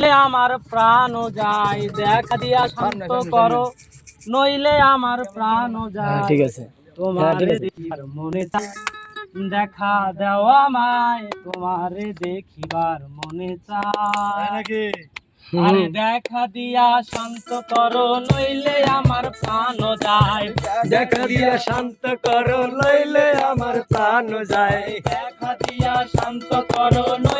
নইলে আমার প্রাণ যায়। দেখা দিয়া শান্ত করো। নইলে আমার প্রাণ যায়। ঠিক আছে। তোমার। দেখিবার মনে দেখা দাও আমায়। তোমারে দেখিবার মনে চায় আরে দেখা দিয়া শান্ত করো। নইলে আমার প্রাণ যায়। দেখা দিয়া শান্ত করো। লইলে আমার প্রাণ যায়। দেখা দিয়া শান্ত করো। নইলে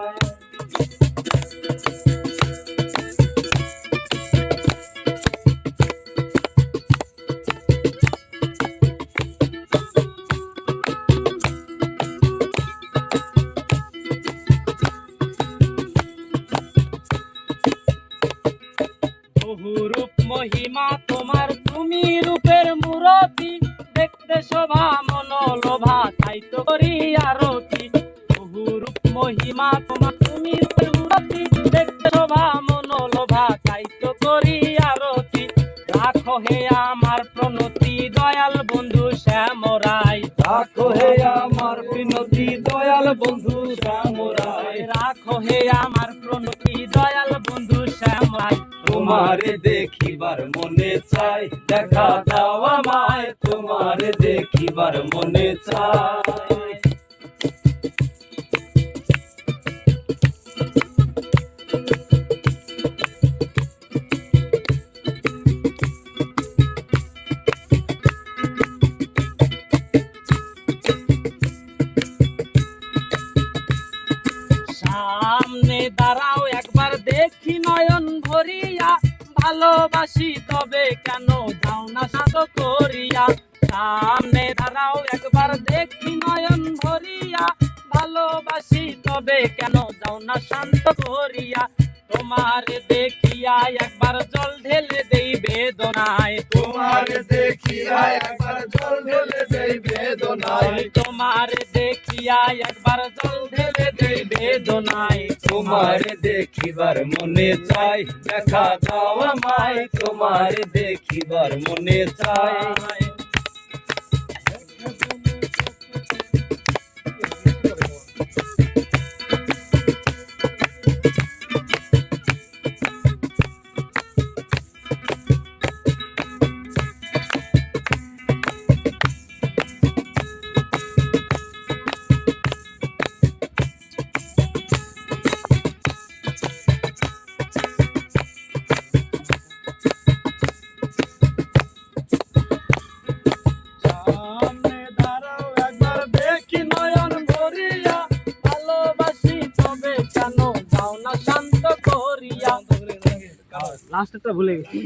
বহু রূপ মহিমা তোমার তুমি রূপের মূরতি। দেখতে শোভা মনোলোভা তাই তো করি আরতি। বহু রূপ মহিমা তোমার তুমি রূপের মূরতি। দেখতে শোভা মনোলোভা তাই তো করি আরতি। রাখো হে আমার প্রণতি দয়াল বন্ধু শ্যামরাই। রাখো হে আমার বিনতি দয়াল বন্ধু সামরাই রাখো হে আমার প্রণতি শ্যামরাই তোমারে দেখিবার মনে চাই, দেখা দাও আমায় তোমারে দেখিবার মনে চাই। সামনে দাঁড়াও, একবার দেখি নয়ন ভরিয়া ভালোবাসি, তবে কেন যাও না শান্ত করিয়া? সামনে দাঁড়াও, একবার দেখি নয়ন ভরিয়া। ভালোবাসি, তবে কেন যাও না শান্ত করিয়া? তোমার দেখিয়া একবার জল ঢেলে দেই বেদনায়। তোমার দেখিয়া জল ঢেলে দেই বেদনায়। তোমার দেখিয়া একবার জল ঢেলে দেই বেদনায়। তোমার দেখিবার মনে চাই দেখা দাও আমায়। তোমার দেখিবার মনে চাই। শান্ত ভুলে গেছি।